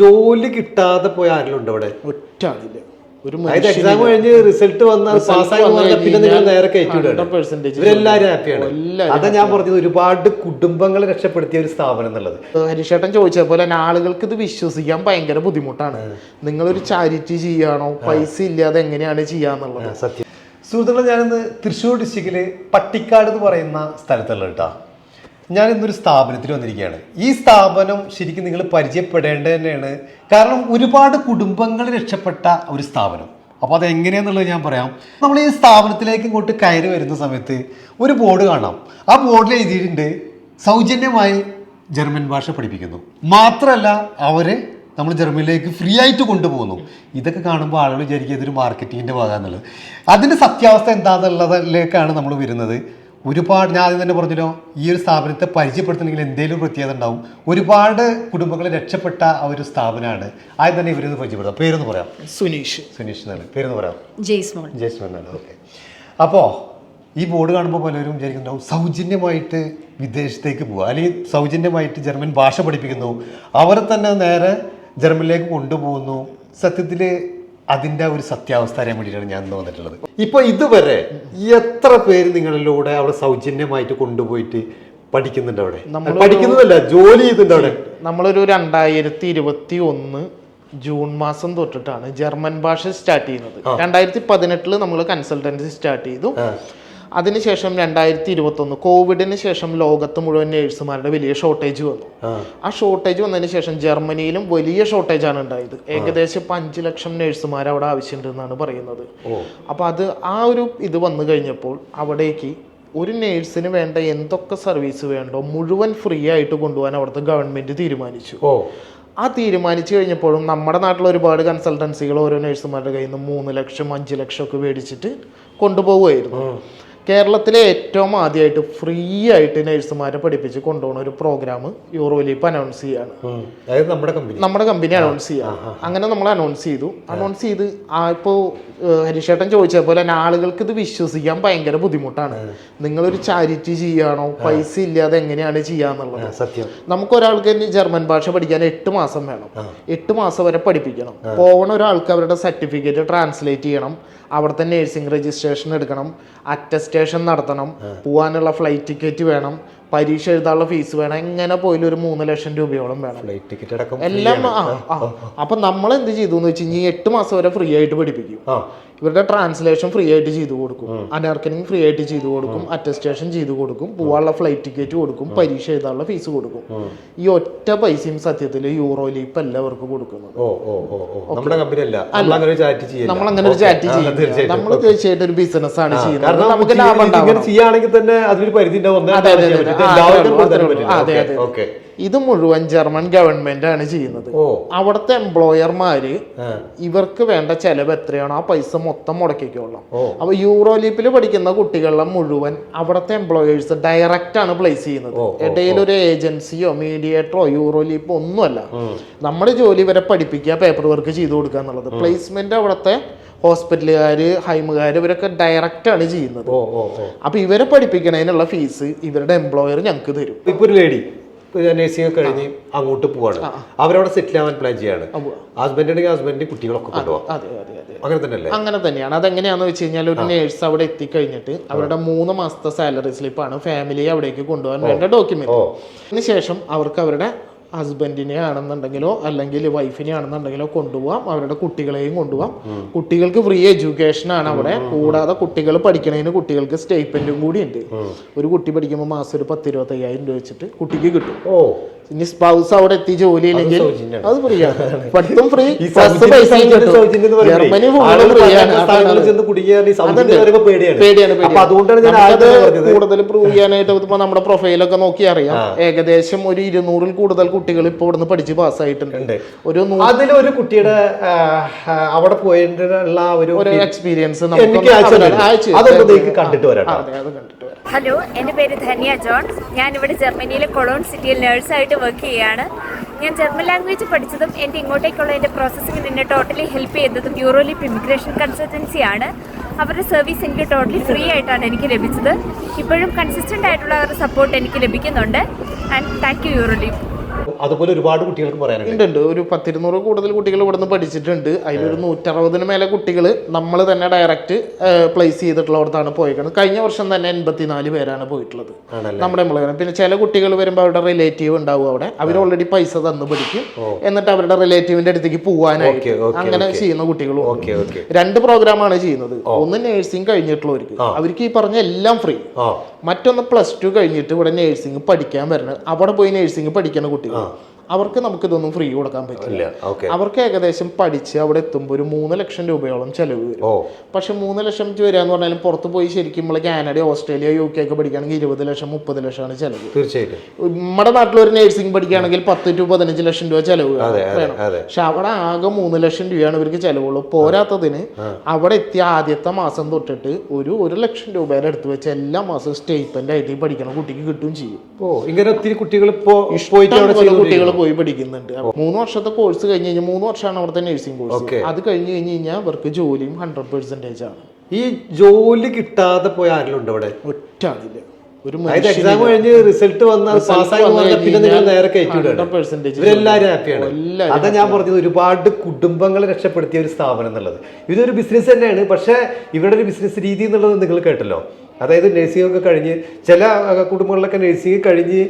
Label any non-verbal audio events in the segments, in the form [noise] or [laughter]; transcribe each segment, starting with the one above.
ജോലി കിട്ടാതെ പോയ ആരെങ്കിലും ഉണ്ട് ഇവിടെ ഒറ്റ ആളില്ല. ഒരു എക്സാം കഴിഞ്ഞ് റിസൾട്ട് പാസ്സായി വന്നാൽ പിന്നെ നിങ്ങൾ നേരെ ഇവരെല്ലാരും ഹാപ്പിയാണ് അതാ ഞാൻ പറഞ്ഞത് ഒരുപാട് കുടുംബങ്ങളെ രക്ഷപ്പെടുത്തിയ ഒരു സ്ഥാപനം എന്നുള്ളത്. ഹരിഷേട്ടൻ ചോദിച്ചത് പോലെ തന്നെ ആളുകൾക്ക് ഇത് വിശ്വസിക്കാൻ ഭയങ്കര ബുദ്ധിമുട്ടാണ്. നിങ്ങളൊരു ചാരിറ്റി ചെയ്യാണോ? പൈസ ഇല്ലാതെ എങ്ങനെയാണ് ചെയ്യാന്നുള്ളത്? സത്യം. സുഹൃത്തുക്കളെ ഞാനിന്ന് തൃശ്ശൂർ ഡിസ്ട്രിക്റ്റിൽ പട്ടിക്കാട് എന്ന് പറയുന്ന സ്ഥലത്തുള്ള കേട്ടോ. ഞാൻ ഇന്നൊരു സ്ഥാപനത്തിൽ വന്നിരിക്കുകയാണ്. ഈ സ്ഥാപനം ശരിക്കും നിങ്ങൾ പരിചയപ്പെടേണ്ടത് തന്നെയാണ് കാരണം ഒരുപാട് കുടുംബങ്ങൾ രക്ഷപ്പെട്ട ഒരു സ്ഥാപനം. അപ്പോൾ അത് എങ്ങനെയാന്നുള്ളത് ഞാൻ പറയാം. നമ്മൾ ഈ സ്ഥാപനത്തിലേക്ക് ഇങ്ങോട്ട് കയറി വരുന്ന സമയത്ത് ഒരു ബോർഡ് കാണാം. ആ ബോർഡിൽ എഴുതിയിട്ടുണ്ട് സൗജന്യമായി ജർമ്മൻ ഭാഷ പഠിപ്പിക്കുന്നു. മാത്രമല്ല അവരെ നമ്മൾ ജർമ്മനിയിലേക്ക് ഫ്രീ ആയിട്ട് കൊണ്ടുപോകുന്നു. ഇതൊക്കെ കാണുമ്പോൾ ആളുകൾ വിചാരിക്കുക ഇതൊരു മാർക്കറ്റിങ്ങിന്റെ ഭാഗമാണെന്നുള്ളത്. അതിന്റെ സത്യാവസ്ഥ എന്താണെന്നുള്ളതിലേക്കാണ് നമ്മൾ വരുന്നത്. ഒരുപാട് ഞാൻ ആദ്യം തന്നെ പറഞ്ഞല്ലോ ഈ ഒരു സ്ഥാപനത്തെ പരിചയപ്പെടുത്തണമെങ്കിൽ എന്തെങ്കിലും പ്രത്യേകത ഉണ്ടാവും. ഒരുപാട് കുടുംബങ്ങളെ രക്ഷപ്പെട്ട ആ ഒരു സ്ഥാപനമാണ്. ആദ്യം തന്നെ ഇവരൊന്ന് പരിചയപ്പെടുത്താം. പേരൊന്ന് പറയാം. സുനീഷ്. സുനീഷ് എന്നാണ്. പേരൊന്ന് പറയാം. ജയ്സ്മോൾ. ജയ്സ്മോൾ എന്നാണ്. ഓക്കെ. അപ്പോൾ ഈ ബോർഡ് കാണുമ്പോൾ പലരും വിചാരിക്കുന്നുണ്ടാവും സൗജന്യമായിട്ട് വിദേശത്തേക്ക് പോവുക. അല്ലെങ്കിൽ സൗജന്യമായിട്ട് ജർമ്മൻ ഭാഷ പഠിപ്പിക്കുന്നു. അവരെ തന്നെ നേരെ ജർമ്മനിലേക്ക് കൊണ്ടുപോകുന്നു. സത്യത്തിൽ അതിന്റെ ഒരു സത്യാവസ്ഥ അറിയാൻ വേണ്ടിയിട്ടാണ് ഞാൻ ഇന്ന് വന്നിട്ടുള്ളത്. ഇപ്പോൾ ഇതുവരെ എത്ര പേര് നിങ്ങളിലൂടെ അവിടെ സൗജന്യമായിട്ട് കൊണ്ടുപോയിട്ട് പഠിക്കുന്നുണ്ട് അവിടെ? പഠിക്കുന്നതല്ല ജോലി ചെയ്യുന്നുണ്ട് അവിടെ. നമ്മളൊരു രണ്ടായിരത്തി ഇരുപത്തി ഒന്ന് ജൂൺ മാസം തൊട്ടിട്ടാണ് ജർമ്മൻ ഭാഷ സ്റ്റാർട്ട് ചെയ്യുന്നത്. രണ്ടായിരത്തി പതിനെട്ടിൽ നമ്മൾ കൺസൾട്ടൻസി സ്റ്റാർട്ട് ചെയ്തു. അതിനുശേഷം രണ്ടായിരത്തി ഇരുപത്തി ഒന്ന് കോവിഡിന് ശേഷം ലോകത്ത് മുഴുവൻ നേഴ്സുമാരുടെ വലിയ ഷോർട്ടേജ് വന്നു. ആ. ഷോർട്ടേജ് വന്നതിന് ശേഷം ജർമ്മനിയിലും വലിയ ഷോർട്ടേജ് ആണ് ഉണ്ടായത്. ഏകദേശം ഇപ്പം അഞ്ച് ലക്ഷം നേഴ്സുമാർ അവിടെ ആവശ്യമുണ്ടെന്നാണ് പറയുന്നത്. അപ്പൊ അപ്പോൾ അത് ആ ഒരു ഇത് വന്നു കഴിഞ്ഞപ്പോൾ അവിടേക്ക് ഒരു നേഴ്സിന് വേണ്ട എന്തൊക്കെ സർവീസ് വേണ്ടോ മുഴുവൻ ഫ്രീ ആയിട്ട് കൊണ്ടുപോകാൻ അവിടുത്തെ ഗവൺമെന്റ് തീരുമാനിച്ചു. ആ തീരുമാനിച്ചു കഴിഞ്ഞപ്പോഴും നമ്മുടെ നാട്ടിൽ ഒരുപാട് കൺസൾട്ടൻസികൾ ഓരോ നേഴ്സുമാരുടെ കയ്യിൽ നിന്ന് മൂന്ന് ലക്ഷം അഞ്ച് ലക്ഷം ഒക്കെ മേടിച്ചിട്ട് കൊണ്ടുപോകുമായിരുന്നു കേരളത്തിലെ ഏറ്റവും ആദ്യമായിട്ട് ഫ്രീ ആയിട്ട് നേഴ്സുമാരെ പഠിപ്പിച്ച് കൊണ്ടുപോകുന്ന ഒരു പ്രോഗ്രാം യൂറോലീപ്പ് അനൗൺസ് ചെയ്യാണ്. അതായത് നമ്മുടെ കമ്പനി നമ്മുടെ കമ്പനി അനൗൺസ് ചെയ്യാം. അങ്ങനെ നമ്മൾ അനൗൺസ് ചെയ്തു. അനൗൺസ് ചെയ്ത് ആ ഇപ്പോൾ ഹരിശേട്ടൻ ചോദിച്ചത് പോലെ തന്നെ ആളുകൾക്ക് ഇത് വിശ്വസിക്കാൻ ഭയങ്കര ബുദ്ധിമുട്ടാണ്. നിങ്ങളൊരു ചാരിറ്റി ചെയ്യാണോ? പൈസ ഇല്ലാതെ എങ്ങനെയാണ് ചെയ്യാന്നുള്ളത്? സത്യം. നമുക്ക് ഒരാൾക്ക് ജർമ്മൻ ഭാഷ പഠിക്കാൻ എട്ട് മാസം വേണം. എട്ട് മാസം വരെ പഠിപ്പിക്കണം. പോകണ ഒരാൾക്ക് അവരുടെ സർട്ടിഫിക്കറ്റ് ട്രാൻസ്ലേറ്റ് ചെയ്യണം. അവിടുത്തെ നഴ്സിംഗ് രജിസ്ട്രേഷൻ എടുക്കണം. അറ്റസ്റ്റേഷൻ നടത്തണം പോകാനുള്ള ഫ്ലൈറ്റ് ടിക്കറ്റ് വേണം പരീക്ഷ എഴുതാനുള്ള ഫീസ് വേണം എങ്ങനെ പോയാലും ഒരു മൂന്ന് ലക്ഷം രൂപയോളം വേണം. ഫ്ലൈറ്റ് ടിക്കറ്റ് അടക്കം എല്ലാം ആ അപ്പൊ നമ്മൾ എന്ത് ചെയ്തു എന്ന് വെച്ച് കഴിഞ്ഞാൽ എട്ട് മാസം വരെ ഫ്രീ ആയിട്ട് പഠിപ്പിക്കും. ഇവരുടെ ട്രാൻസ്ലേഷൻ ഫ്രീ ആയിട്ട് ചെയ്തു കൊടുക്കും. അനർക്കനിങ് ഫ്രീ ആയിട്ട് ചെയ്തു കൊടുക്കും. അറ്റസ്റ്റേഷൻ ചെയ്തു കൊടുക്കും. പോവാനുള്ള ഫ്ലൈറ്റ് ടിക്കറ്റ് കൊടുക്കും. പരീക്ഷ എഴുതാനുള്ള ഫീസ് കൊടുക്കും. ഈ ഒറ്റ പൈസയും സത്യത്തിൽ യൂറോ ലീപ്പ് എല്ലാവർക്കും കൊടുക്കുന്നത്. നമ്മൾ അങ്ങനെ ഒരു ചാറ്റ് ചെയ്യില്ല. നമ്മൾ അങ്ങനെ ഒരു ചാറ്റ് ചെയ്യും നമ്മൾ തീർച്ചയായിട്ടും ഒരു ബിസിനസ് ആണ് ചെയ്യുന്നത്. നമുക്ക് ലാഭം ഉണ്ടാവും ചെയ്യുകയാണെങ്കിൽ തന്നെ അതിനൊരു പരിധി ഉണ്ടാവും. അതെ, അതെ, അതെ. ഇത് മുഴുവൻ ജർമ്മൻ ഗവൺമെന്റ് ആണ് ചെയ്യുന്നത്. അവിടുത്തെ എംപ്ലോയർമാര് ഇവർക്ക് വേണ്ട ചെലവ് എത്രയാണോ ആ പൈസ മൊത്തം മുടക്കിക്കോളാം. അപ്പൊ യൂറോ ലീപ്പിൽ പഠിക്കുന്ന കുട്ടികളെ മുഴുവൻ അവിടുത്തെ എംപ്ലോയേഴ്സ് ഡയറക്റ്റ് ആണ് പ്ലേസ് ചെയ്യുന്നത്. ഇടയിൽ ഒരു ഏജൻസിയോ മീഡിയേറ്ററോ യൂറോ ലീപ്പോ ഒന്നുമല്ല. നമ്മുടെ ജോലി വരെ പഠിപ്പിക്കുക പേപ്പർ വർക്ക് ചെയ്തു കൊടുക്കുക എന്നുള്ളത്. പ്ലേസ്മെന്റ് അവിടുത്തെ ഹോസ്പിറ്റലുകാര് ഹൈമുകാര് ഇവരൊക്കെ ഡയറക്റ്റ് ആണ് ചെയ്യുന്നത്. ഓ ഓ ഓ. അപ്പൊ ഇവരെ പഠിപ്പിക്കണതിനുള്ള ഫീസ് ഇവരുടെ എംപ്ലോയർ ഞങ്ങൾക്ക് തരും. ഇപ്പൊ ഒരു ലേഡി നഴ്സിംഗ് ഒക്കെ കഴിഞ്ഞ് അങ്ങോട്ട് പോവാണ്. അവരവിടെ സെറ്റിൽ ആവാൻ പ്ലാൻ ചെയ്യാണ്. ഹസ്ബൻഡ് ഉണ്ടെങ്കിൽ ഹസ്ബൻഡ് കുട്ടികളൊക്കെ കൊണ്ടുപോകാം അങ്ങനെ തന്നെയല്ലേ? അങ്ങനെ തന്നെയാണ്. അതെങ്ങനെയാണെന്ന് വെച്ച് കഴിഞ്ഞാൽ ഒരു നേഴ്സ് അവിടെ എത്തിക്കഴിഞ്ഞിട്ട് അവരുടെ മൂന്ന് മാസത്തെ സാലറി സ്ലിപ്പാണ് ഫാമിലിയെ അവിടേക്ക് കൊണ്ടുപോകാൻ വേണ്ട ഡോക്യുമെന്റ് അതിനുശേഷം അവർക്ക് അവരുടെ ഹസ്ബൻഡിനെ ആണെന്നുണ്ടെങ്കിലോ അല്ലെങ്കിൽ വൈഫിനെ ആണെന്നുണ്ടെങ്കിലോ കൊണ്ടുപോകാം അവരുടെ കുട്ടികളെയും കൊണ്ടുപോകാം കുട്ടികൾക്ക് ഫ്രീ എഡ്യൂക്കേഷൻ ആണ് അവിടെ. കൂടാതെ കുട്ടികൾ പഠിക്കണതിന് കുട്ടികൾക്ക് സ്റ്റേറ്റ്മെന്റും കൂടി ഉണ്ട് ഒരു കുട്ടി പഠിക്കുമ്പോൾ മാസം ഒരു പത്ത് ഇരുപത്തയ്യായിരം രൂപ വെച്ചിട്ട് കുട്ടിക്ക് കിട്ടും. ഓ. ഇനി സ്പൗസ് അവിടെ എത്തി ജോലിയില്ലെങ്കിൽ. അത് ഫ്രീ ആണ്. [laughs] പഠിത്തം ഫ്രീ സൗജന്യം ജർമ്മനി അതുകൊണ്ടാണ് ഞാൻ. കൂടുതൽ പ്രൂവ് ചെയ്യാനായിട്ട് ഇപ്പൊ നമ്മുടെ പ്രൊഫൈലൊക്കെ നോക്കി അറിയാം. ഏകദേശം ഒരു ഇരുന്നൂറിൽ കൂടുതൽ കുട്ടികൾ ഇപ്പൊ ഇവിടുന്ന് പഠിച്ച് പാസ്സായിട്ടുണ്ട് ഉണ്ട്. ഒരു അതിൽ അതിലൊരു കുട്ടിയുടെ അവിടെ പോയിട്ടുള്ള ഒരു എക്സ്പീരിയൻസ്. കണ്ടിട്ട് വരാം. ഹലോ എന്റെ പേര് ധന്യ ജോൺ. ഞാൻ ഇവിടെ ജർമ്മനിയിലെ കൊളോൺ സിറ്റിയിൽ നഴ്സായിട്ട് വർക്ക് ചെയ്യുകയാണ് ഞാൻ ജർമ്മൻ ലാംഗ്വേജ് പഠിച്ചതും എന്റെ ഇങ്ങോട്ടേക്കുള്ള എന്റെ പ്രോസസ്സിങ്ങിന് എന്നെ ടോട്ടലി ഹെൽപ്പ് ചെയ്തതും യൂറോലിപ്പ് ഇമിഗ്രേഷൻ കൺസൾട്ടൻസിയാണ് അവരുടെ സർവീസ് എനിക്ക് ടോട്ടലി ഫ്രീ ആയിട്ടാണ് എനിക്ക് ലഭിച്ചത്. ഇപ്പോഴും കൺസിസ്റ്റന്റ് ആയിട്ടുള്ള അവരുടെ സപ്പോർട്ട് എനിക്ക് ലഭിക്കുന്നുണ്ട്. ആൻഡ് താങ്ക് യു യൂറോലിപ്പ് അതുപോലെ ഒരുപാട് കുട്ടികൾക്ക് പറയാനുണ്ട്. ഉണ്ട് ഒരു പത്തിരുന്നൂറ് കൂടുതൽ കുട്ടികൾ ഇവിടെ നിന്ന് പഠിച്ചിട്ടുണ്ട്. അതിലൊരു നൂറ്ററുപതിന് മേലെ കുട്ടികൾ നമ്മൾ തന്നെ ഡയറക്റ്റ് പ്ലേസ് ചെയ്തിട്ടുള്ളടത്താണ് പോയിക്കുന്നത് കഴിഞ്ഞ വർഷം തന്നെ എൺപത്തിനാല് പേരാണ് പോയിട്ടുള്ളത്. നമ്മുടെ നമ്മളെ പിന്നെ ചില കുട്ടികൾ വരുമ്പോൾ അവരുടെ റിലേറ്റീവ് ഉണ്ടാവും അവിടെ. അവർ ഓൾറെഡി പൈസ തന്ന് പഠിക്കും. എന്നിട്ട് അവരുടെ റിലേറ്റീവിന്റെ അടുത്തേക്ക് ഓക്കെ അങ്ങനെ ചെയ്യുന്ന കുട്ടികളും രണ്ട് പ്രോഗ്രാമാണ് ചെയ്യുന്നത്. ഒന്ന് നേഴ്സിംഗ് കഴിഞ്ഞിട്ടുള്ളവർക്ക്. അവർക്ക് ഈ പറഞ്ഞ എല്ലാം ഫ്രീ മറ്റൊന്ന് പ്ലസ് ടു കഴിഞ്ഞിട്ട് ഇവിടെ നേഴ്സിംഗ് പഠിക്കാൻ വരണം. അവിടെ പോയി നേഴ്സിംഗ് പഠിക്കണ കുട്ടികൾ അവർക്ക് നമുക്കിതൊന്നും ഫ്രീ കൊടുക്കാൻ പറ്റില്ല. അവർക്ക് ഏകദേശം പഠിച്ച് അവിടെ എത്തുമ്പോൾ ഒരു മൂന്ന് ലക്ഷം രൂപയോളം ചെലവ് വരും. പക്ഷെ മൂന്ന് ലക്ഷം വരിക എന്ന് പറഞ്ഞാലും പുറത്ത് പോയി ശരിക്കും നമ്മൾ കാനഡ ഓസ്ട്രേലിയ യു കെ ഒക്കെ പഠിക്കുകയാണെങ്കിൽ ഇരുപത് ലക്ഷം മുപ്പത് ലക്ഷമാണ് ചെലവ്. തീർച്ചയായിട്ടും. നമ്മുടെ നാട്ടിൽ ഒരു നേഴ്സിംഗ് പഠിക്കുകയാണെങ്കിൽ പത്ത് ടു പതിനഞ്ച് ലക്ഷം രൂപ ചെലവ് വേണം. പക്ഷെ അവിടെ ആകെ മൂന്ന് ലക്ഷം രൂപയാണ് ഇവർക്ക് ചെലവുള്ളൂ. പോരാത്തതിന് അവിടെ എത്തിയ ആദ്യത്തെ മാസം തൊട്ടിട്ട് ഒരു ഒരു ലക്ഷം രൂപയുടെ അടുത്ത് വെച്ച് എല്ലാ മാസവും സ്റ്റേറ്റ്മെന്റ് ആയിട്ട് പഠിക്കണം കുട്ടിക്ക് കിട്ടുകയും ചെയ്യും. ഇങ്ങനെ ഒത്തിരി കുട്ടികൾ കുട്ടികൾ പോയി പഠിക്കുന്നുണ്ട്. മൂന്ന് വർഷത്തെ കോഴ്സ് കഴിഞ്ഞ് കഴിഞ്ഞാൽ മൂന്ന് വർഷമാണ് അവിടുത്തെ നഴ്സിംഗ് കോഴ്സ്. അത് കഴിഞ്ഞ് കഴിഞ്ഞ് കഴിഞ്ഞാൽ അവർക്ക് ജോലിയും ഹൺഡ്രഡ് പെർസെന്റേജ് ആണ്. ഈ ജോലി കിട്ടാതെ പോയ ആരെങ്കിലും ഉണ്ട് ഇവിടെ ഒറ്റ ആളില്ല. ഒരു എക്സാം കഴിഞ്ഞ് റിസൾട്ട് വന്നാൽ പിന്നെ നിങ്ങൾ നേരെ ഹാപ്പിയാണ് അതാ ഞാൻ പറഞ്ഞത് ഒരുപാട് കുടുംബങ്ങളെ രക്ഷപ്പെടുത്തിയ ഒരു സ്ഥാപനം എന്നുള്ളത്. ഇതൊരു ബിസിനസ് തന്നെയാണ്. പക്ഷേ ഇവരുടെ ഒരു ബിസിനസ് രീതി എന്നുള്ളത് നിങ്ങൾ കേട്ടല്ലോ. അതായത് നഴ്സിംഗ് ഒക്കെ കഴിഞ്ഞ് ചില കുടുംബങ്ങളിലൊക്കെ നഴ്സിംഗ് കഴിഞ്ഞ്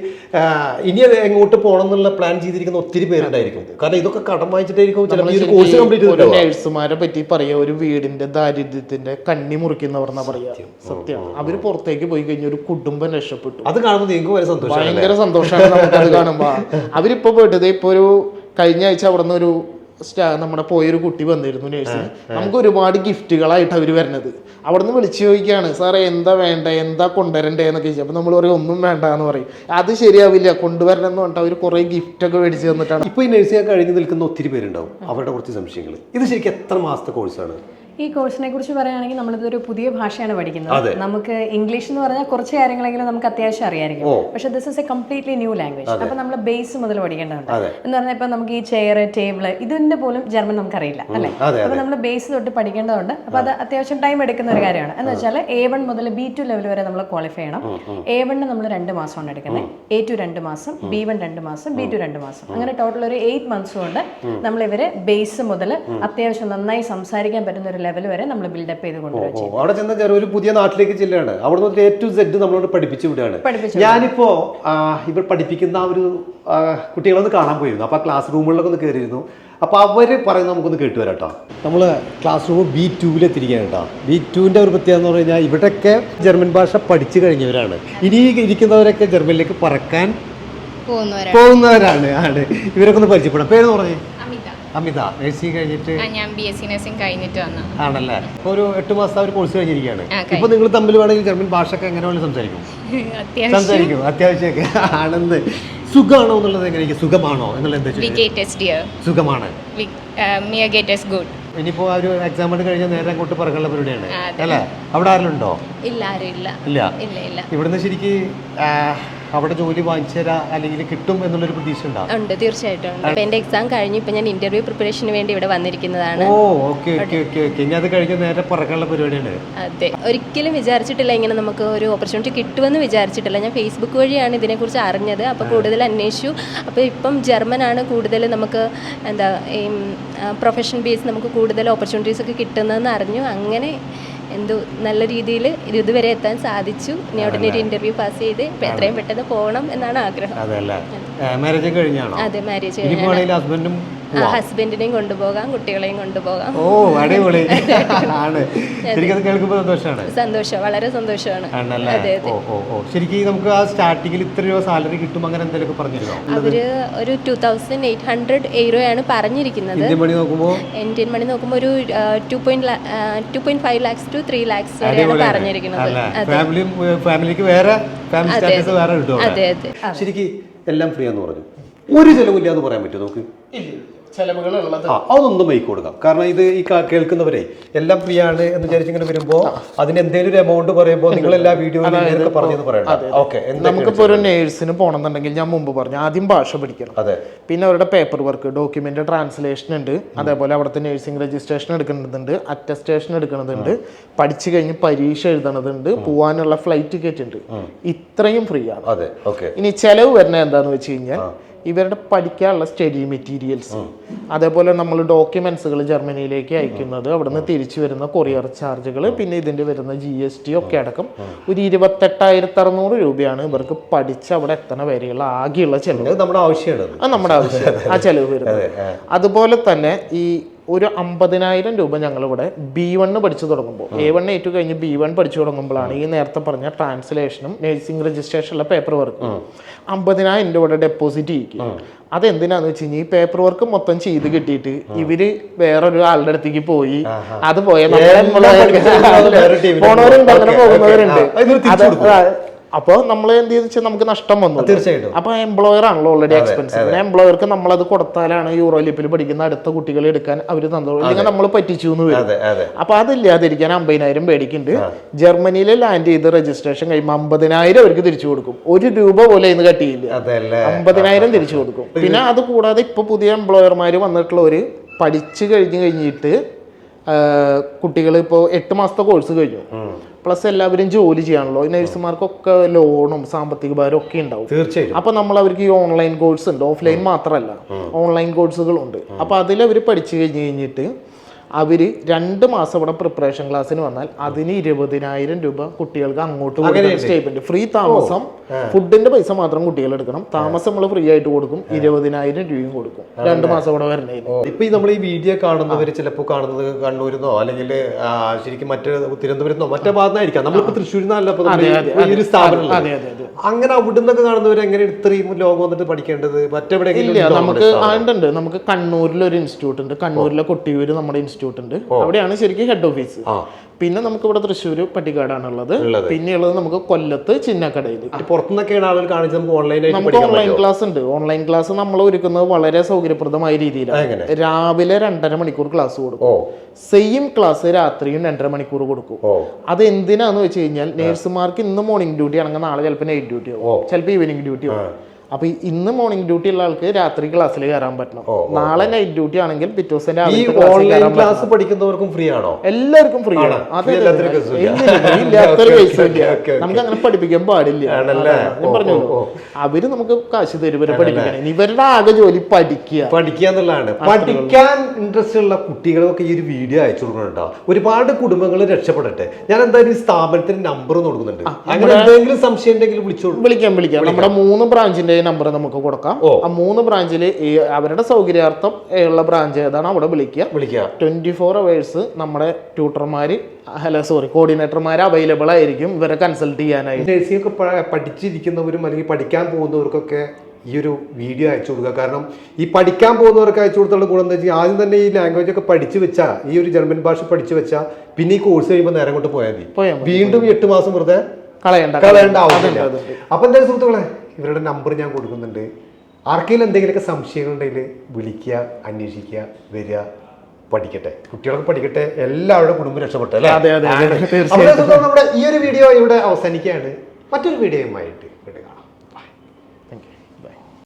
ഇനി അത് എങ്ങോട്ട് പോകണം എന്നുള്ള പ്ലാൻ ചെയ്തിരിക്കുന്ന ഒത്തിരി പേരുണ്ടായിരിക്കും. കാരണം ഇതൊക്കെ കടം വാങ്ങിച്ചിട്ടായിരിക്കും ചിലപ്പോൾ കോഴ്സ് കംപ്ലീറ്റ് നേഴ്സുമാരെ പറ്റി പറയുക ഒരു വീടിന്റെ ദാരിദ്ര്യത്തിന്റെ കണ്ണി മുറിക്കുന്നവർ എന്നാ പറയാ സത്യമാണ് അവർ പുറത്തേക്ക് പോയി കഴിഞ്ഞ ഒരു കുടുംബം രക്ഷപ്പെട്ടു. അത് കാണുമ്പോൾ നിങ്ങൾക്ക് വളരെ സന്തോഷം ഭയങ്കര സന്തോഷമാണ് നമുക്കത് കാണുമ്പോ. അവരിപ്പോ പോയിട്ടത് ഇപ്പൊ ഒരു കഴിഞ്ഞ ആഴ്ച അവിടെ നിന്ന് ഒരു നമ്മുടെ പോയൊരു കുട്ടി വന്നിരുന്നു നേഴ്സിന് നമുക്ക് ഒരുപാട് ഗിഫ്റ്റുകളായിട്ട് അവർ വരുന്നത്. അവിടുന്ന് വിളിച്ചു ചോദിക്കുകയാണ് സാറേ എന്താ വേണ്ട? എന്താ കൊണ്ടുവരണ്ടേ? എന്നൊക്കെ ചോദിച്ചു. അപ്പം നമ്മൾ പറയും ഒന്നും വേണ്ട എന്ന് പറയും. അത് ശരിയാവില്ല കൊണ്ടുവരണം എന്ന് പറഞ്ഞിട്ട് അവർ കുറെ ഗിഫ്റ്റ് ഒക്കെ മേടിച്ച് തന്നിട്ടാണ്. ഇപ്പോൾ ഈ നേഴ്സിംഗ് കഴിഞ്ഞ് നിൽക്കുന്ന ഒത്തിരി പേരുണ്ടാവും. അവരുടെ കുറച്ച് സംശയങ്ങൾ ഇത് ശരിക്കും എത്ര മാസത്തെ കോഴ്സാണ് ഈ കോഴ്സിനെ കുറിച്ച് പറയുകയാണെങ്കിൽ നമ്മളിതൊരു പുതിയ ഭാഷയാണ് പഠിക്കുന്നത്. നമുക്ക് ഇംഗ്ലീഷ് എന്ന് പറഞ്ഞാൽ കുറച്ച് കാര്യങ്ങളെങ്കിലും നമുക്ക് അത്യാവശ്യം അറിയായിരിക്കും. പക്ഷെ this is a completely new language അപ്പൊ നമ്മൾ ബേസ് മുതൽ പഠിക്കേണ്ടതുണ്ട്. എന്ന് പറഞ്ഞാൽ ഇപ്പൊ നമുക്ക് ഈ ചെയർ ടേബിൾ ഇതിന്റെ പോലും ജർമ്മൻ നമുക്കറിയില്ല അല്ലേ? അല്ലെ അപ്പൊ നമ്മൾ ബേസ് തൊട്ട് പഠിക്കേണ്ടതുണ്ട്. അപ്പൊ അത് അത്യാവശ്യം ടൈം എടുക്കുന്ന ഒരു കാര്യമാണ്. എന്ന് വെച്ചാൽ എ വൺ മുതൽ ബി ടു ലെവൽ വരെ നമ്മൾ ക്വാളിഫൈ ചെയ്യണം. എ വണ്ണിന് നമ്മൾ രണ്ട് മാസമാണ് എടുക്കുന്നത്. എ ടു രണ്ട് മാസം ബി വൺ രണ്ട് മാസം ബി ടു രണ്ട് മാസം. അങ്ങനെ ടോട്ടൽ ഒരു എയ്റ്റ് മന്ത്സ് കൊണ്ട് നമ്മൾ ഇവരെ ബേസ് മുതൽ അത്യാവശ്യം നന്നായി സംസാരിക്കാൻ പറ്റുന്ന ഒരു ലെവൽ വരെ നമ്മൾ ബിൽഡപ്പ് ചെയ്ത് കൊണ്ടുവരും അവിടെ ചെന്ന ചെറിയ ഒരു പുതിയ നാട്ടിലേക്ക് ചെല്ലുകയാണ്. അവിടെ നിന്ന് എ ടു സെഡ് നമ്മളോട് പഠിപ്പിച്ചു വിടുകയാണ്. ഞാനിപ്പോ ഇവർ പഠിപ്പിക്കുന്ന ഒരു കുട്ടികളൊന്ന് കാണാൻ പോയിരുന്നു. അപ്പൊ ആ ക്ലാസ് റൂമുകളിലൊക്കെ ഒന്ന് കയറിയിരുന്നു. അപ്പൊ അവർ പറയുന്നത് നമുക്കൊന്ന് കേട്ടു വരാം കേട്ടോ നമ്മൾ ക്ലാസ് റൂം ബി ടൂവിൽ എത്തിയിരിക്കുകയാണ് കേട്ടോ ബി ടുവിന്റെ ഒരു പ്രത്യേകത എന്ന് പറഞ്ഞു കഴിഞ്ഞാൽ ഇവിടെയൊക്കെ ജർമ്മൻ ഭാഷ പഠിച്ചു കഴിഞ്ഞവരാണ്. ഇനി ഇരിക്കുന്നവരൊക്കെ ജർമ്മനിലേക്ക് പറക്കാൻ പോകുന്നവരാണ്. പോകുന്നവരാണ് ആണ്. ഇവരൊക്കെ ഒന്ന് പരിചയപ്പെടാം. പേര് പറഞ്ഞേ? അമിത നഴ്സിംഗ് കഴിഞ്ഞിട്ട്? ആ, ഞാൻ ബി എസ് സി നഴ്സിംഗ് കഴിഞ്ഞിട്ട് വന്നു. ആണല്ലേ? ഇപ്പൊ ഒരു എട്ട് മാസത്തെ ഒരു കോഴ്സ് കഴിഞ്ഞിരിക്കുകയാണ്. ആ, കഴിഞ്ഞു. ഇപ്പൊ നിങ്ങൾ തമ്മിൽ വേണമെങ്കിൽ ജർമ്മൻ ഭാഷ ഒക്കെ എങ്ങനെ വേണമെങ്കിലും സംസാരിക്കും. [laughs] അത്യാവശ്യം. സംസാരിക്കും. അത്യാവശ്യമൊക്കെ ആണെന്ന്. സുഖമാണോ എന്നുള്ളത് എങ്ങനെയൊക്കെ സുഖമാണോ എന്നുള്ളത് എന്താ വി ചോദിച്ചത്? ഗേറ്റ് എസ് ഡിയർ സുഖമാണ്. മിയ ഗേറ്റ് എസ് ഗുഡ് ഇനിയിപ്പോ ആ ഒരു എക്സാം ആയിട്ട് കഴിഞ്ഞാൽ നേരെ അങ്ങോട്ട് പറക്കാനുള്ള പരിപാടിയാണ്. ആ, അതെ. അല്ലേ? അവിടെ ആരെങ്കിലും ഉണ്ടോ ഇല്ല ആരും ഇല്ല. ഇല്ല. ഇല്ല ഇല്ല. ഇവിടുന്ന് ശരിക്ക് ആ, അവിടെ ജോലി വാങ്ങിച്ചു തരാ അല്ലെങ്കിൽ കിട്ടും എന്നുള്ളൊരു പ്രതീക്ഷ ഉണ്ടോ തീർച്ചയായിട്ടും ഉണ്ട്. എന്റെ എക്സാം കഴിഞ്ഞ് ഇപ്പൊ ഞാൻ ഇന്റർവ്യൂ പ്രിപ്പറേഷന് വേണ്ടി ഇവിടെ വന്നിരിക്കുന്നതാണ്. Oh okay okay okay okay ഇനി അത് കഴിഞ്ഞ് നേരെ പറക്കാനുള്ള പരിപാടിയാണ്. അതെ. ഒരിക്കലും വിചാരിച്ചിട്ടില്ല ഇങ്ങനെ നമുക്ക് ഒരു ഓപ്പർച്യൂണിറ്റി കിട്ടുമെന്ന് വിചാരിച്ചിട്ടില്ല. ഞാൻ ഫേസ്ബുക്ക് വഴിയാണ് ഇതിനെക്കുറിച്ച് അറിഞ്ഞത്. അപ്പോൾ കൂടുതൽ അന്വേഷിച്ചു. അപ്പോൾ ഇപ്പം ആണ് കൂടുതൽ നമുക്ക് എന്താ ഈ പ്രൊഫഷൻ ബേസ് നമുക്ക് കൂടുതൽ ഓപ്പർച്യൂണിറ്റീസ് ഒക്കെ കിട്ടുന്നതെന്ന് അറിഞ്ഞു. അങ്ങനെ എന്തോ നല്ല രീതിയിൽ ഇതുവരെ എത്താൻ സാധിച്ചു. ഇനി ഉടനെ ഒരു ഇന്റർവ്യൂ പാസ് ചെയ്ത് എത്രയും പെട്ടെന്ന് പോകണം എന്നാണ് ആഗ്രഹം. അതെ മാരേജ് കഴിഞ്ഞാണോ? അതെ മാരേജ് ആണെങ്കിൽ ഹസ്ബൻഡും ഹസ്ബൻഡിനെയും കൊണ്ടുപോകാം കുട്ടികളെയും കൊണ്ടുപോകാം. ഓ അടിപൊളി. [laughs] ആണ്. ശരിക്കും അത് കേൾക്കുമ്പോൾ സന്തോഷമാണ് സന്തോഷം വളരെ സന്തോഷമാണ്. അതെ അതെ. ഓ ഓ ഓ. ശരിക്കും നമുക്ക് ആ സ്റ്റാർട്ടിങ്ങിൽ ഇത്ര രൂപ സാലറി കിട്ടും അങ്ങനെ എന്തെങ്കിലും പറഞ്ഞിരുന്നോ? അവർ ഒരു ടു തൗസൻഡ് എയ്റ്റ് ഹൺഡ്രഡ് ആണ് പറഞ്ഞിരിക്കുന്നത്. ഇന്ത്യൻ മണി നോക്കുമ്പോൾ ഇന്ത്യൻ മണി നോക്കുമ്പോൾ ഒരു two point two point five lakhs two three lakhs വരെയാണ് പറഞ്ഞിരിക്കുന്നത്. ഫാമിലിക്ക് വേറെ ഫാമിലി സ്റ്റാറ്റസ് വേറെ കിട്ടും അതെ അതെ. ശരിക്കും എല്ലാം ഫ്രീ ആണെന്ന് പറഞ്ഞു. ഒരു ചെലവില്ല എന്ന് പറയാൻ പറ്റുമോ? നമുക്ക് അതൊന്നും വൈകി കൊടുക്കാം. കാരണം ഇത് ഈ കേൾക്കുന്നവരെ എല്ലാം ഫ്രീ ആണ് എന്ന് വിചാരിച്ച് ഇങ്ങനെ വരുമ്പോ അതിന് എന്തെങ്കിലും ഒരു എമൗണ്ട് പറയുമ്പോൾ നിങ്ങൾ എല്ലാ വീഡിയോയിലും പറഞ്ഞെന്ന് പറയണം ഓക്കെ നമുക്കിപ്പോ ഒരു നേഴ്സിന് പോകണമെന്നുണ്ടെങ്കിൽ ഞാൻ മുമ്പ് പറഞ്ഞു ആദ്യം ഭാഷ പഠിക്കണം. അതെ. പിന്നെ അവരുടെ പേപ്പർ വർക്ക് ഡോക്യുമെന്റ് ട്രാൻസ്ലേഷൻ ഉണ്ട്. അതേപോലെ അവിടുത്തെ നഴ്സിംഗ് രജിസ്ട്രേഷൻ എടുക്കേണ്ടതുണ്ട് അറ്റസ്റ്റേഷൻ എടുക്കേണ്ടതുണ്ട് പഠിച്ചു കഴിഞ്ഞ് പരീക്ഷ എഴുതണതുണ്ട് പോവാനുള്ള ഫ്ലൈറ്റ് ടിക്കറ്റ് ഉണ്ട്. ഇത്രയും ഫ്രീ ആണ്. ഇനി ചെലവ് വരുന്നത് എന്താന്ന് വെച്ച് കഴിഞ്ഞാൽ ഇവരുടെ പഠിക്കാനുള്ള സ്റ്റഡി മെറ്റീരിയൽസ്. അതേപോലെ നമ്മൾ ഡോക്യുമെന്റ്സുകൾ ജർമ്മനിയിലേക്ക് അയക്കുന്നത് അവിടുന്ന് തിരിച്ചു വരുന്ന കൊറിയർ ചാർജുകൾ പിന്നെ ഇതിന്റെ വരുന്ന ജി എസ് ടി ഒക്കെ അടക്കം. ഒരു ഇരുപത്തെട്ടായിരത്തി അറുന്നൂറ് രൂപയാണ് ഇവർക്ക് പഠിച്ച അവിടെ എത്തണ വരെയുള്ള ആകെയുള്ള ചെലവ്. നമ്മുടെ ആവശ്യമാണ് ആ നമ്മുടെ ആവശ്യം ആ ചെലവ് വരുന്നത്. അതുപോലെ തന്നെ ഈ ഒരു അമ്പതിനായിരം രൂപ ഞങ്ങളിവിടെ ബി വണ്ണ് പഠിച്ചു തുടങ്ങുമ്പോൾ എ വൺ എ ടു കഴിഞ്ഞ് ബി വൺ പഠിച്ചു തുടങ്ങുമ്പോഴാണ് ഈ നേരത്തെ പറഞ്ഞ ട്രാൻസ്ലേഷനും നഴ്സിംഗ് രജിസ്ട്രേഷനുള്ള പേപ്പർ വർക്ക് അമ്പതിനായിരം രൂപ ഡെപ്പോസിറ്റ് ചെയ്യിക്കും അതെന്തിനാന്ന് വെച്ച് കഴിഞ്ഞാൽ ഈ പേപ്പർ വർക്ക് മൊത്തം ചെയ്ത് കിട്ടിയിട്ട് ഇവർ വേറൊരു ആളുടെ അടുത്തേക്ക് പോയി അത് പോയ പോണവരുണ്ട്. അങ്ങനെ പോകുന്നവരുണ്ട് അപ്പോൾ നമ്മൾ എന്ത് ചെയ്ത് വെച്ചാൽ നമുക്ക് നഷ്ടം വന്നു. തീർച്ചയായിട്ടും. അപ്പൊ എംപ്ലോയർ ആണല്ലോ ഓൾറെഡി എക്സ്പെൻസ് എംപ്ലോയർക്ക് നമ്മളത് അത് യൂറോ യൂറോലിപ്പിൽ പഠിക്കുന്ന അടുത്ത കുട്ടികളെ എടുക്കാൻ അവർ തന്നോളൂ അല്ലെങ്കിൽ നമ്മൾ പറ്റിച്ചു എന്ന് വരും. അതെ അതെ. അപ്പൊ അതില്ലാതിരിക്കാൻ അമ്പതിനായിരം മേടിക്കുന്നുണ്ട് ജർമ്മനിയിൽ ലാൻഡ് ചെയ്ത് രജിസ്ട്രേഷൻ കഴിയുമ്പോൾ അമ്പതിനായിരം അവർക്ക് തിരിച്ചു കൊടുക്കും. ഒരു രൂപ പോലെ ഇന്ന് കട്ടിയില്ല. അമ്പതിനായിരം തിരിച്ചു കൊടുക്കും. പിന്നെ അത് കൂടാതെ ഇപ്പൊ പുതിയ എംപ്ലോയർമാർ വന്നിട്ടുള്ളവർ പഠിച്ചു കഴിഞ്ഞു കഴിഞ്ഞിട്ട് കുട്ടികൾ ഇപ്പോൾ എട്ട് മാസത്തെ കോഴ്സ് കഴിഞ്ഞു. പ്ലസ് എല്ലാവരും ജോലി ചെയ്യാണല്ലോ നഴ്സുമാർക്കൊക്കെ ലോണും സാമ്പത്തിക ഭാരം ഒക്കെ ഉണ്ടാവും. തീർച്ചയായും അപ്പൊ നമ്മൾ അവർക്ക് ഈ ഓൺലൈൻ കോഴ്സ് ഉണ്ട്. ഓഫ്ലൈൻ മാത്രമല്ല. ഓൺലൈൻ കോഴ്സുകളുണ്ട് അപ്പൊ അതിൽ അവർ പഠിച്ചു കഴിഞ്ഞ് കഴിഞ്ഞിട്ട് അവർ രണ്ട് മാസം ഇവിടെ പ്രിപ്പറേഷൻ ക്ലാസ്സിന് വന്നാൽ അതിന് ഇരുപതിനായിരം രൂപ കുട്ടികൾക്ക് അങ്ങോട്ട് കൊടുക്കുന്ന സ്റ്റേറ്റ്മെന്റ് ഫ്രീ താമസം ഫുഡിന്റെ പൈസ മാത്രം കുട്ടികൾ എടുക്കണം. താമസം നമ്മൾ ഫ്രീ ആയിട്ട് കൊടുക്കും. ഇരുപതിനായിരം രൂപയും കൊടുക്കും. രണ്ട് മാസം ഇവിടെ വരണേ. ഇപ്പൊ നമ്മൾ ഈ വീഡിയോ കാണുന്നവർ ചിലപ്പോൾ കാണുന്നത് കണ്ണൂരിന്നോ അല്ലെങ്കിൽ ശരിക്കും മറ്റേ തിരുവനന്തപുരത്തോ മറ്റേ ഭാഗത്തായിരിക്കാം. നമ്മളിപ്പോ തൃശ്ശൂരിൽ നിന്നല്ല അങ്ങനെ അവിടെ നിന്നൊക്കെ കാണുന്നവർ എങ്ങനെ ഇത്രയും ലോകം വന്നിട്ട് പഠിക്കേണ്ടത്? മറ്റെവിടെ നമുക്ക് ഉണ്ട് നമുക്ക് കണ്ണൂരിൽ ഒരു ഇൻസ്റ്റിറ്റ്യൂട്ട് ഉണ്ട്. കണ്ണൂരിലെ കൊട്ടിയൂര് നമ്മുടെ ഇൻസ്റ്റിറ്റ്യൂട്ട് ഉണ്ട്. അവിടെയാണ് ശരിക്കും ഹെഡ് ഓഫീസ് പിന്നെ നമുക്ക് ഇവിടെ തൃശ്ശൂർ പട്ടിക്കാടാണുള്ളത് ഉള്ളത്. പിന്നെ ഉള്ളത് നമുക്ക് കൊല്ലത്ത് ചിന്നക്കടയിൽ. പുറത്തുനിന്നൊക്കെയാണ് ആളുകൾ കാണിച്ചത്. നമുക്ക് ഓൺലൈനായിട്ട് നമുക്ക് ഓൺലൈൻ ക്ലാസ് ഉണ്ട്. ഓൺലൈൻ ക്ലാസ് നമ്മൾ ഒരുക്കുന്നത് വളരെ സൗകര്യപ്രദമായ രീതിയിലാണ്? രാവിലെ രണ്ടര മണിക്കൂർ ക്ലാസ് കൊടുക്കും. സെയിം ക്ലാസ് രാത്രിയും രണ്ടര മണിക്കൂർ കൊടുക്കും. അത് എന്തിനാന്ന് വെച്ച് കഴിഞ്ഞാൽ നേഴ്സുമാർക്ക് ഇന്ന് മോർണിംഗ് ഡ്യൂട്ടി ആണെങ്കിൽ നാളെ ചിലപ്പോൾ നൈറ്റ് ഡ്യൂട്ടി ആവും. ചിലപ്പോൾ ഈവനിങ് ഡ്യൂട്ടി ആവും. അപ്പൊ ഇന്ന് മോർണിംഗ് ഡ്യൂട്ടി ഉള്ള ആൾക്ക് രാത്രി ക്ലാസ്സിൽ കയറാൻ പറ്റണം. നാളെ നൈറ്റ് ഡ്യൂട്ടി ആണെങ്കിൽ പിറ്റേ ദിവസം രാവിലെ ക്ലാസ് പഠിക്കുന്നവർക്കും ഫ്രീ ആണോ? എല്ലാവർക്കും ഫ്രീ ആണ്. കേസും. ഇല്ലാത്തൊരു. [laughs] നമുക്ക് അങ്ങനെ പഠിപ്പിക്കാൻ പാടില്ല? ഞാൻ പറഞ്ഞു അവർ നമുക്ക് കാശ് തരും ഇവരെ പഠിപ്പിക്കണം ഇവരുടെ ആകെ ജോലി പഠിക്കുക. പഠിക്കുക എന്നുള്ളതാണ്. പഠിക്കാൻ ഇൻട്രസ്റ്റ് ഉള്ള കുട്ടികളൊക്കെ ഈ ഒരു വീഡിയോ അയച്ചു കൊടുക്കുന്നുണ്ടോ ഒരുപാട് കുടുംബങ്ങൾ രക്ഷപ്പെടട്ടെ. ഞാൻ എന്തായാലും ഈ സ്ഥാപനത്തിന് നമ്പർ കൊടുക്കുന്നുണ്ട്. അങ്ങനെ എന്തെങ്കിലും സംശയം ഉണ്ടെങ്കിൽ വിളിച്ചോളൂ. വിളിക്കാം വിളിക്കാം. നമ്മുടെ മൂന്ന് ബ്രാഞ്ചിന്റെ നമ്പർ നമുക്ക് കൊടുക്കാം. ആ മൂന്ന് ബ്രാഞ്ചിൽ അവരുടെ സൗകര്യാർത്ഥം ഉള്ള ബ്രാഞ്ച് ഏതാണ്? അവിടെ വിളിക്കുക. വിളിക്കുക. ട്വന്റി ഫോർ അവേഴ്സ് നമ്മുടെ ട്യൂട്ടർമാര് അല്ല സോറി കോർഡിനേറ്റർമാർ അവൈലബിൾ ആയിരിക്കും. ഇവരെ കൺസൾട്ട് ചെയ്യാനായിട്ട് നഴ്സിംഗ് ഒക്കെ പഠിച്ചിരിക്കുന്നവരും അല്ലെങ്കിൽ പഠിക്കാൻ പോകുന്നവർക്കൊക്കെ ഈ ഒരു വീഡിയോ അയച്ചു കൊടുക്കുക. കാരണം ഈ പഠിക്കാൻ പോകുന്നവർക്ക് അയച്ചു കൊടുത്തുള്ള ഗുണം എന്താ വെച്ചാൽ ആദ്യം തന്നെ ഈ ലാംഗ്വേജ് ഒക്കെ പഠിച്ചു വെച്ചാൽ ഈ ഒരു ജർമ്മൻ ഭാഷ പഠിച്ചു വെച്ചാൽ പിന്നെ ഈ കോഴ്സ് കഴിയുമ്പോൾ നേരം കൊണ്ട് പോയാൽ മതി. വീണ്ടും എട്ട് മാസം വെറുതെ കളയണ്ട. കളയേണ്ട ആവശ്യമില്ല. അപ്പൊ എന്തായാലും സുഹൃത്തുക്കളെ ഇവരുടെ നമ്പർ ഞാൻ കൊടുക്കുന്നുണ്ട്. ആർക്കെങ്കിലും എന്തെങ്കിലുമൊക്കെ സംശയങ്ങളുണ്ടെങ്കിൽ വിളിക്കുക അന്വേഷിക്കുക വരിക പഠിക്കട്ടെ. കുട്ടികളൊക്കെ പഠിക്കട്ടെ എല്ലാവരുടെ കുടുംബം രക്ഷപ്പെട്ടു അല്ലേ. നമ്മുടെ ഈ ഒരു വീഡിയോ ഇവിടെ അവസാനിക്കുകയാണ്. മറ്റൊരു വീഡിയോയുമായിട്ട് കാണാം.